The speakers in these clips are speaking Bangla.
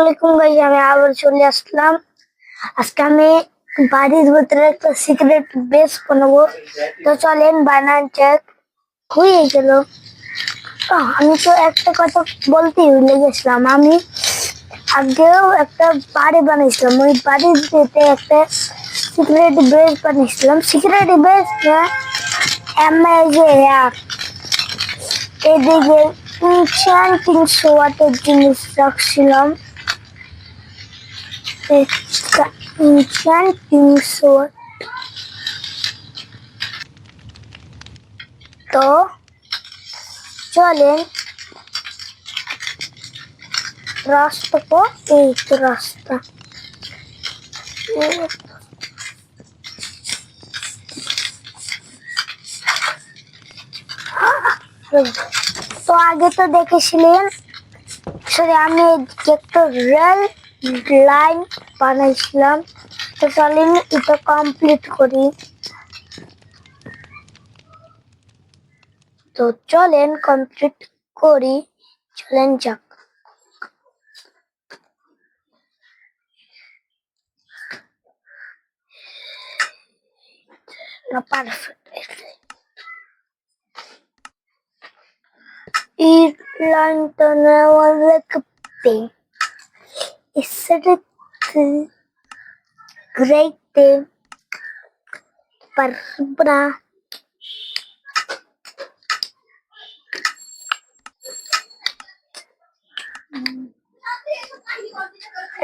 আলাইকুম গাইজ আমি আবার চলে আসলাম। আজকে আমি বাড়ির ভিতরে একটা সিক্রেট বেস বানাবো। তো চলেন, বানান চেক হয়ে গেল। আমি তো একটা কথা বলতেই ভুলে গেছিলাম। আমি আগেও একটা বাড়ি বানিয়েছিলাম। ওই বাড়ির দিতে একটা সিক্রেট বেস বানিয়েছিলাম। সিক্রেট বেস না অ্যামেজে এদিকে ইনশান তিনশো ওয়াটের জিনিস রাখছিলাম। ইনশান তিনশো ওয়াট তো চলেন। রাস্তা তো এই রাস্তা। তো আগে তো দেখেছিলেন, সরি, আমি একটা রেল লাইন বানাইছিলাম তো চলেন এটা কমপ্লিট করি তো চলেন কমপ্লিট করি চলেন যাক না পারফেক্ট এই লাইনটা নেওয়া লাগবে এসেতে গ্রেটে পারবনা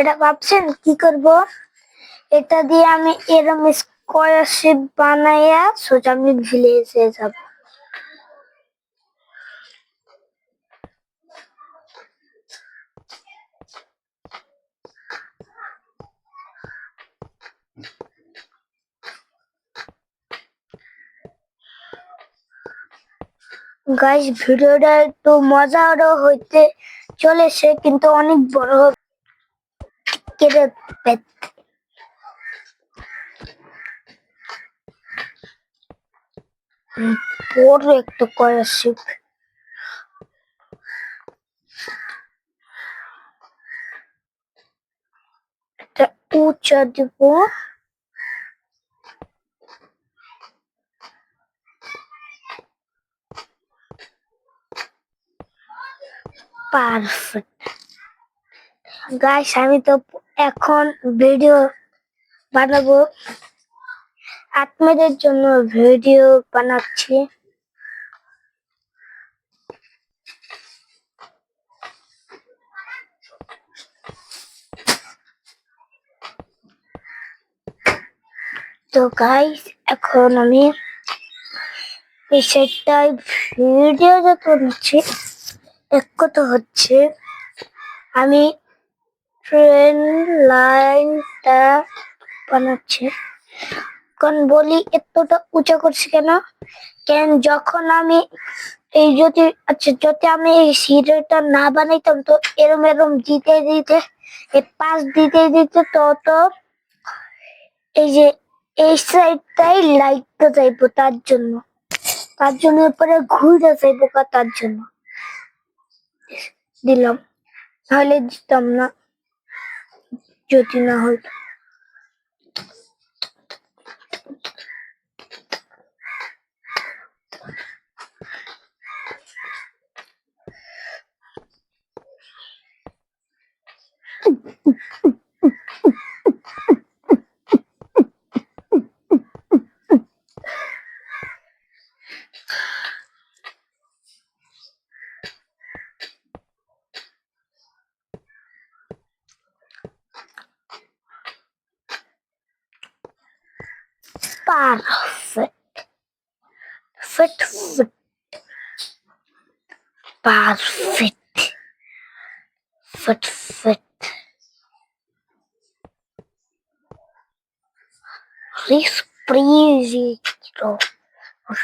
এটা ভাবছেন কি করব? এটা দিয়ে আমি এরম স্কোয়ার শেপ বানাইয়া সোজা আমি ভিলেজে যাব। গাইস ভিডিওটা একটু মজারও হইতে চলেছে, কিন্তু অনেক বড় কেটে পেত বড় একটা করা উঁচা দিব। পারফেক্ট গাইস আমি তো এখন ভিডিও বানাবো। আপনাদের জন্য ভিডিও বানাচ্ছি। তো গাইস এখন আমি এই সেটটাই ভিডিও যত নিচ্ছি এক কথা হচ্ছে, আমি ট্রেন লাইনটা বানাচ্ছি। কারণ বলি, এতটা উঁচা করছি কেন? কেন যখন আমি এই যদি আচ্ছা যদি আমি এই সিঁড়িটা না বানাইতাম, তো এরম এরম দিতে দিতে, এই পাশ দিতে দিতে তত এই যে এই সাইডটাই লাইটটা যাইবো তার জন্য। তার জন্য পরে ঘুরে যাইবো তার জন্য। দিলাম তাহলে দিতাম না যদি না হইতো Perfect.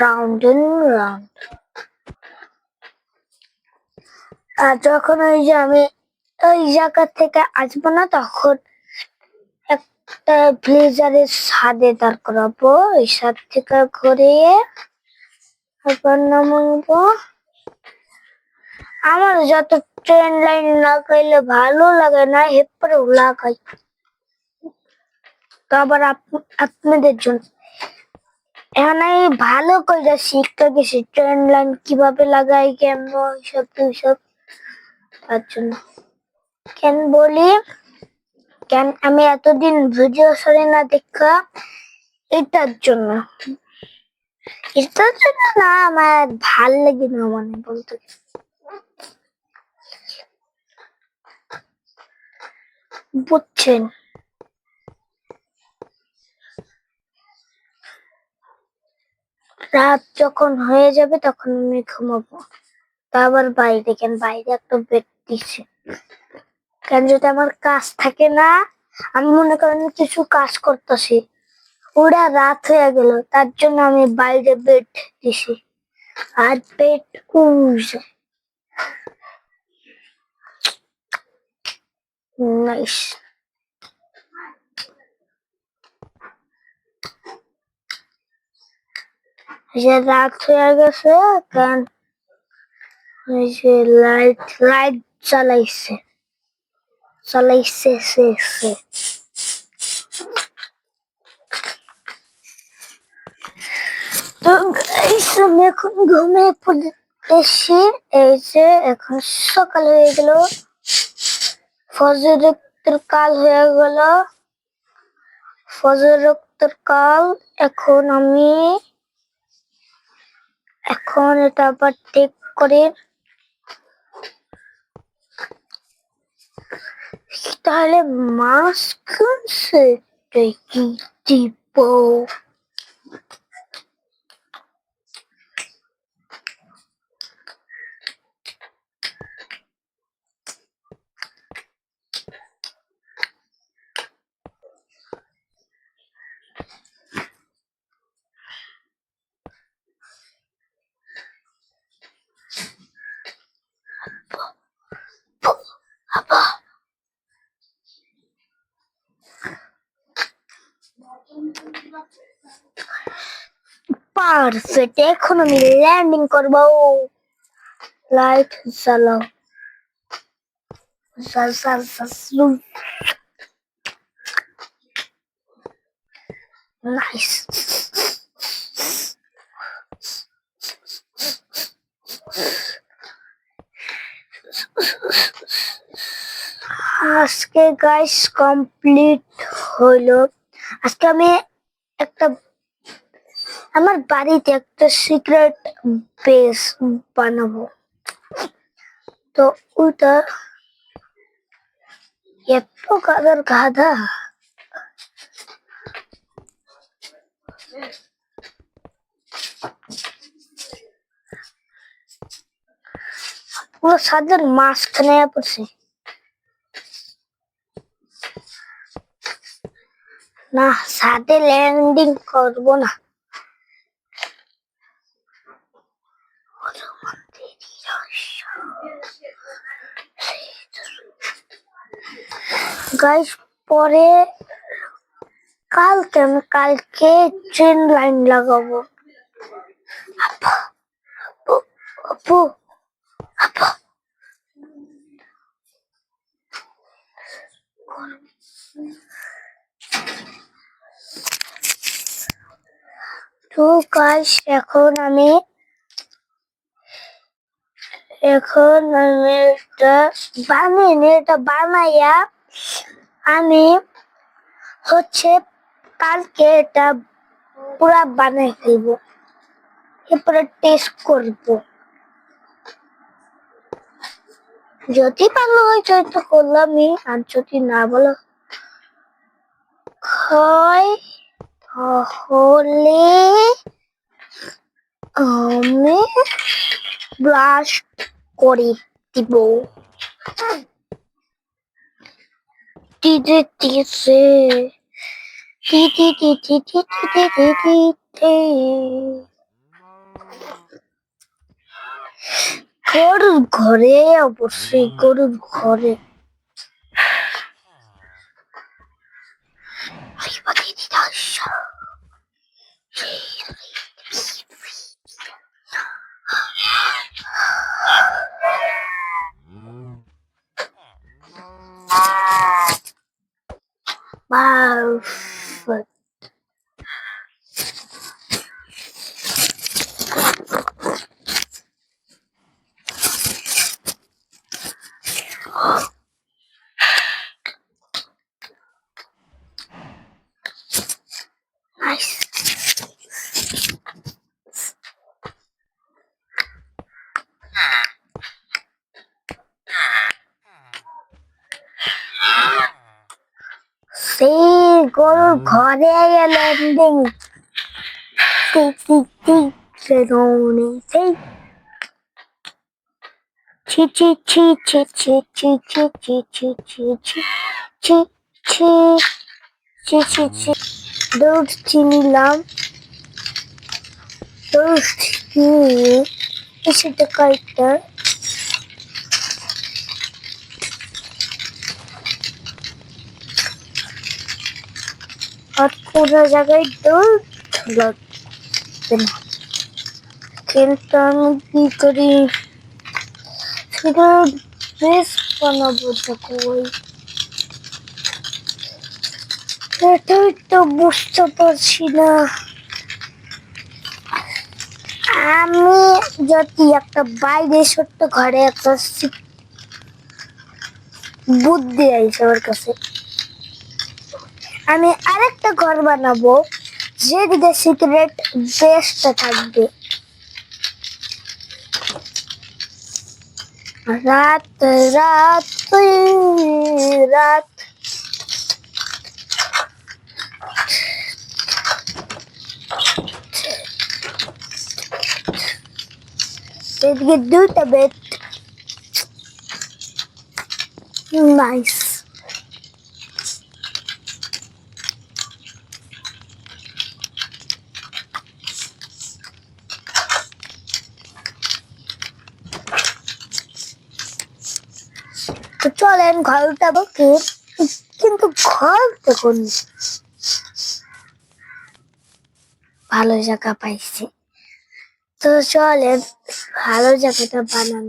Round and round. আর যখন ওই যে আমি ওই জায়গা থেকে আসব না, তখন একটা ব্লেজারের ছাদে দাঁড় করাবো। ওই ছাদ থেকে ঘুরিয়ে আবার নামাবো। আমার যত ট্রেন লাইন লাগাইলে ভালো লাগে না এরপরেও লাগাই তো আবার আপ- আপনাদের জন্য এখানে আমি ভালো করে শিখতে গেছি ট্রেন লাইন কীভাবে লাগাই কেমন সব সব তার জন্য কেন বলি? কেন আমি এতদিন ভিডিও সরে না দেখা, এটার জন্য। এটার জন্য না, আমার ভালো লাগে না মানে বলতে। বুঝছেন? রাত যখন হয়ে যাবে তখন আমি ঘুমাবো। তা আবার বাইরে, কেন বাইরে একটা বেড দিচ্ছে কেন যদি আমার কাজ থাকে না, আমি মনে করেন কিছু কাজ করতেছি, ওরা রাত হয়ে গেল, তার জন্য আমি বাইরে বেড দিছি। আর বেড উজ নাইস যে রাত হয়ে গেছে কারণ এই যে লাইট লাইট চালাইছে চালাইছে এখন ঘুমিয়ে পড়েছি এই যে এখন সকাল হয়ে গেল। ফজরের কাল হয়ে গেল। ফজরের কাল এখন আমি এখন এটা আবার টেক করে তাহলে মাস্ক সেটাই কি দিব পারফেক্ট এখন আমি ল্যান্ডিং করব। লাইট জ্বালাও। জাল জাল জাল নাইস আজকে গাইস কমপ্লিট হলো আজকে আমি একটা আমার বাড়িতে একটা সিক্রেট বেস বানাবো তো ওটা এত গাদার গাধা পুরো সাতজন মাস্ক নিয়ে পড়ছে না সাথে ল্যান্ডিং করব না গাইস, পরে কালকে আমি কালকে ট্রেন লাইন লাগাবো। আপু তো গাইস এখন আমি এখন আমি এটা বানিয়ে এটা বানাইয়া আমি হচ্ছে কালকে এটা পুরা বানাই ফেলব। এরপরে টেস্ট করব। যদি ভালো হয় তো করলামই, আর যদি না ভালো হয় তাহলে আমি ব্রাশ করে দিব। দিদি দিছে দিদি দিদি দিদি দিদি দিদি গরুর ঘরে অবশ্যই গরুর ঘরে আইবা দিদি Wow. ঘরে ল্যান্ডিং সেই ছি ছি ছি ছি ছি ছি ছি ছি ছি ছি ছি ছি ছি ছি ছি ছি দুধ চিনিলাম দুধ চিনি সেটা কয়েকটা আর কোনো জায়গায় দুধ লাগবে না। কিন্তু আমি কি করি? শুধু বেশ বানাবো দেখো ওই। এটাই তো বুঝতে পারছি না। আমি যদি একটা বাইরে ছোট্ট ঘরে একটা বুদ্ধি আইছে আমার কাছে। আমি আরেকটা ঘর বানাবো যেদিকে সিক্রেট বেস্টটা থাকবে। রাত রাত রাত। এদিকে দুইটা বেড নাইস তো চলেন ঘর উঠাবো কিন্তু ঘর দেখুন। ভালো জায়গা পাইছি। তো চলেন, ভালো জায়গাটা বানান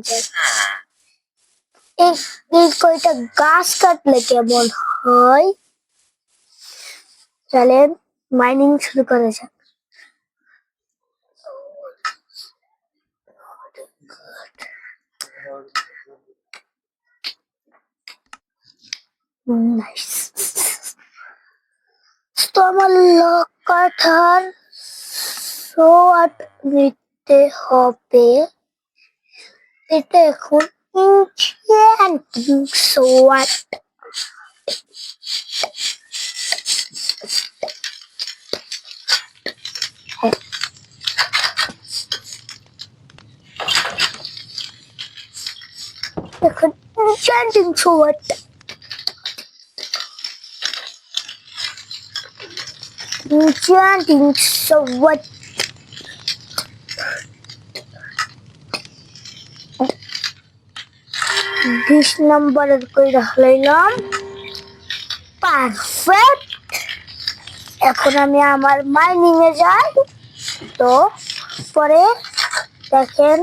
এই কয়টা গাছ কাটলে কেমন হয়? চলেন মাইনিং শুরু করা যাক। তো আমার লকাঠার শো আট নিতে হবে এটা এখন ইনচ্যান্টিং শো আট এখন ইনচ্যান্টিং শো আট sword enchanting sword বিশ নম্বরের কইরা হলাইলাম পারফেক্ট এখন আমি আমার মাইনিং এ যাই, তো পরে দেখেন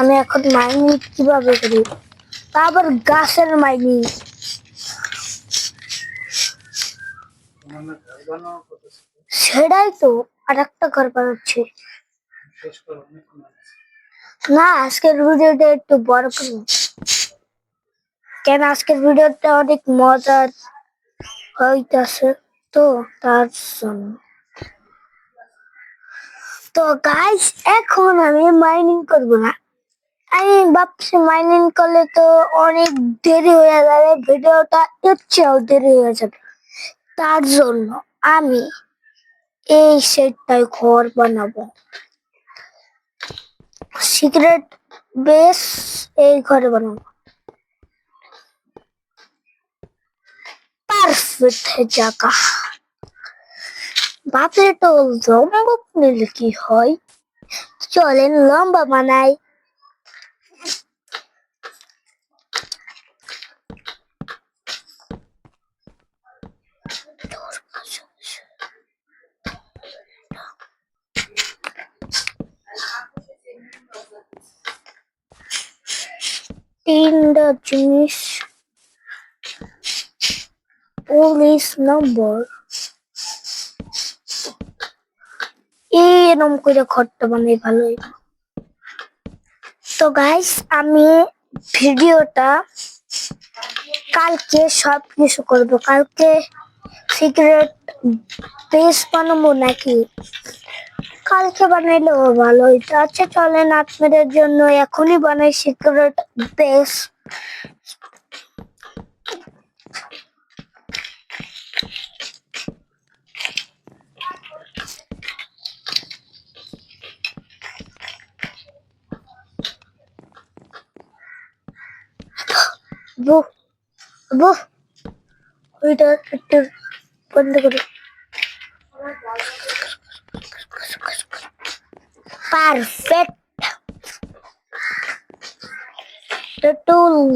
আমি এখন মাইনিং কীভাবে করি। তারপর গাছের মাইনিং তোমার ঘর বানানো কত সেটাই তো আর একটা ঘর করো আছে। না, আজকের ভিডিওটা একটু বড় করুন কেন আজকের ভিডিওটা অনেক মজার হইতাছে তো, তার জন্য। তো গাইস এখন আমি মাইনিং করব না। আমি ভাবছি মাইনিং করলে তো অনেক দেরি হয়ে যাবে, ভিডিওটা ইচ্ছেও দেরি হয়ে যাবে। তার জন্য আমি এই সেটটাই ঘর বানাবো। সিক্রেট বেস এই ঘরে বানাবো। পারফেক্ট জায়গা। বাপরে, তো লম্বা নিলে কি হয়? চলেন, লম্বা বানাই। জিনিস পুলিশ নম্বর এরকম করে ঘরটা বানাই ভালোই। তো গাইস আমি ভিডিওটা কালকে সব কিছু করব। কালকে সিক্রেট বেস বানাবো নাকি? কালকে বানাইলেও ভালো হইতো। আচ্ছা চলেন আপনাদের জন্য এখনই বানাই সিক্রেট বেস ওইটা একটু বন্ধ করো। পারফেক্ট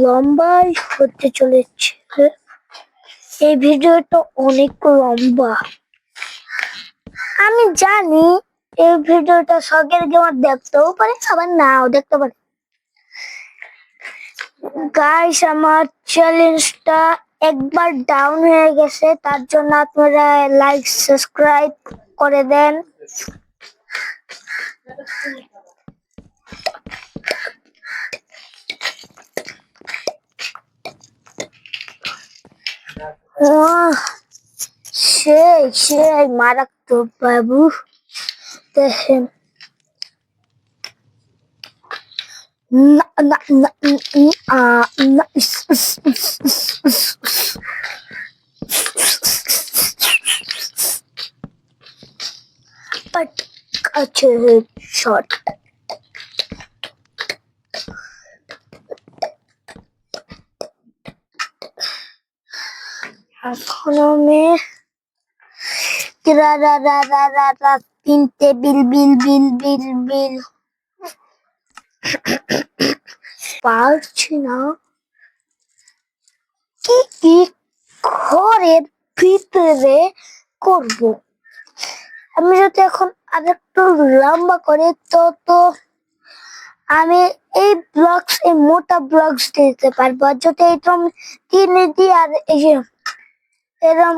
লম্বাই হতে চলেছে। এই ভিডিওটা অনেক লম্বা। আমি জানি এই ভিডিওটা শখের গেমার দেখতেও পারে, আবার নাও দেখতে পারে। গাইস আমার চ্যালেঞ্জটা একবার ডাউন হয়ে গেছে, তার জন্য আপনারা লাইক সাবস্ক্রাইব করে দেন। সেই সেই মারাত্মক বাবু দেখেন না না না উম, উম, আহ, না, ইস, ইস, ইস, ইস, ইস, ইস। But catch a Shot. এখন আমি তিনটে বিল বিল বিল বিল বিল। পারছি না। কি কি ঘরের ভিতরে করব? আমি যদি এখন আরেকটু লম্বা করি, তো তো আমি এই ব্লকস এই মোটা ব্লকস দিতে পারব। আর যদি এরকম কিনে দিই, আর এই যে এরম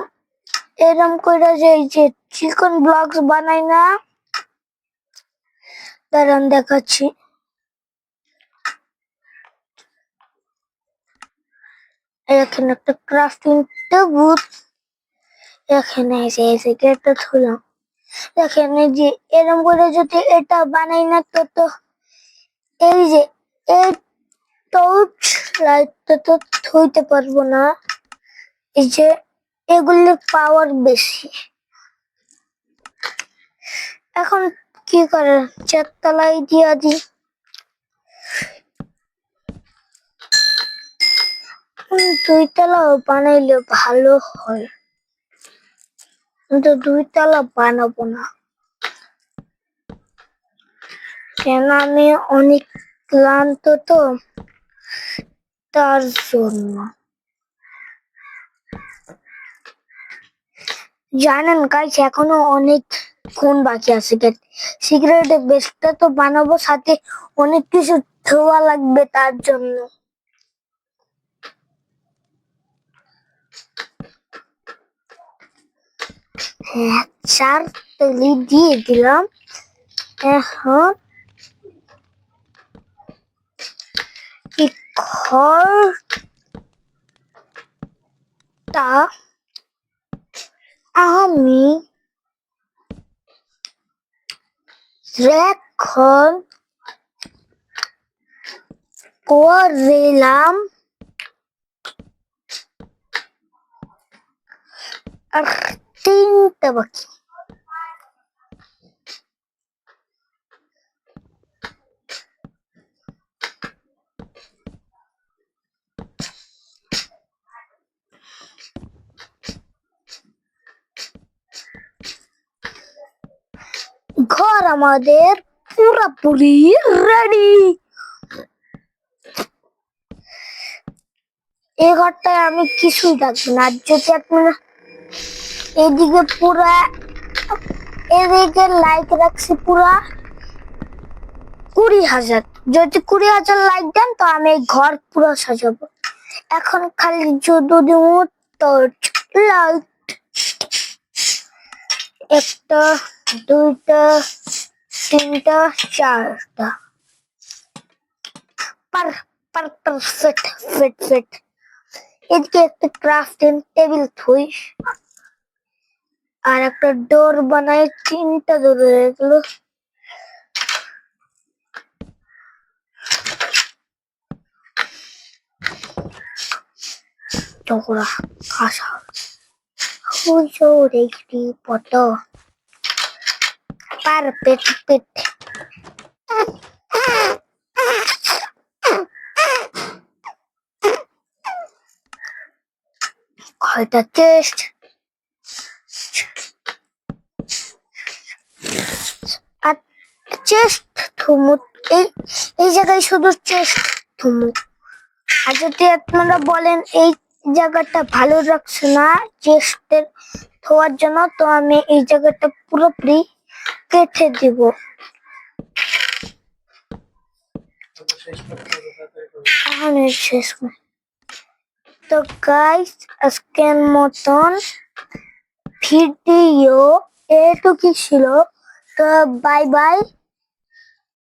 এরম করে যে এই যে চিকন ব্লকস বানাই না, দাঁড়ান দেখাচ্ছি। এখানে একটা ক্রাফটিং টেবুল এখানে এসে এসে গেটটা খুললাম দেখেন এই যে এরম করে যদি এটা বানাই না তো তো এই যে এই টর্চ লাইটটা তো থইতে পারব না। এই যে এগুলির পাওয়ার বেশি। এখন কি করে চারতলায় দিয়া দিই। দুইতলাও বানাইলে ভালো হয়। কিন্তু দুইতলা বানাবো না। কেন আমি অনেক ক্লান্ত তো? তার জন্য। জানেন গাইস এখনও অনেক কোন বাকি আছে। সিগারেট বেসটা তো বানাবো, সাথে অনেক কিছু ধোয়া লাগবে তার জন্য। চার তলি দিয়ে দিলাম। এখন এই ঘরটা আমি এখন করলাম। আর তিনটা বাকি ঘর আমাদের পুরোপুরি রেডি এই ঘরটায় আমি কিছুই রাখব না যদি আপনারা এদিকে পুরা, এদিকে লাইক রাখছি পুরা কুড়ি হাজার। যদি কুড়ি হাজার লাইক দেন, তো আমি ঘর পুরো সাজাবো। এখন খালি যদি লাইট একটা, দুইটা, তিনটা, চারটা। পার পার পার ফিট ফিট ফিট এদিকে একটা ক্রাফটিং টেবিল থুই। আর একটা ডোর বানায় তিনটা ডোর হয়ে গেল। পেট। পেট কয়টা চেস্ট আর চেস্ট থুমু এই এই জায়গায় শুধু চেস্ট থুমু আর যদি আপনারা বলেন এই জায়গাটা ভালো রাখছে না চেস্টের থোয়ার জন্য, তো আমি এই জায়গাটা পুরোপুরি কেটে দিব। শেষ। তো গাইস আজকের মতন ভিডিও এটুকুই ছিল। তো বাই বাই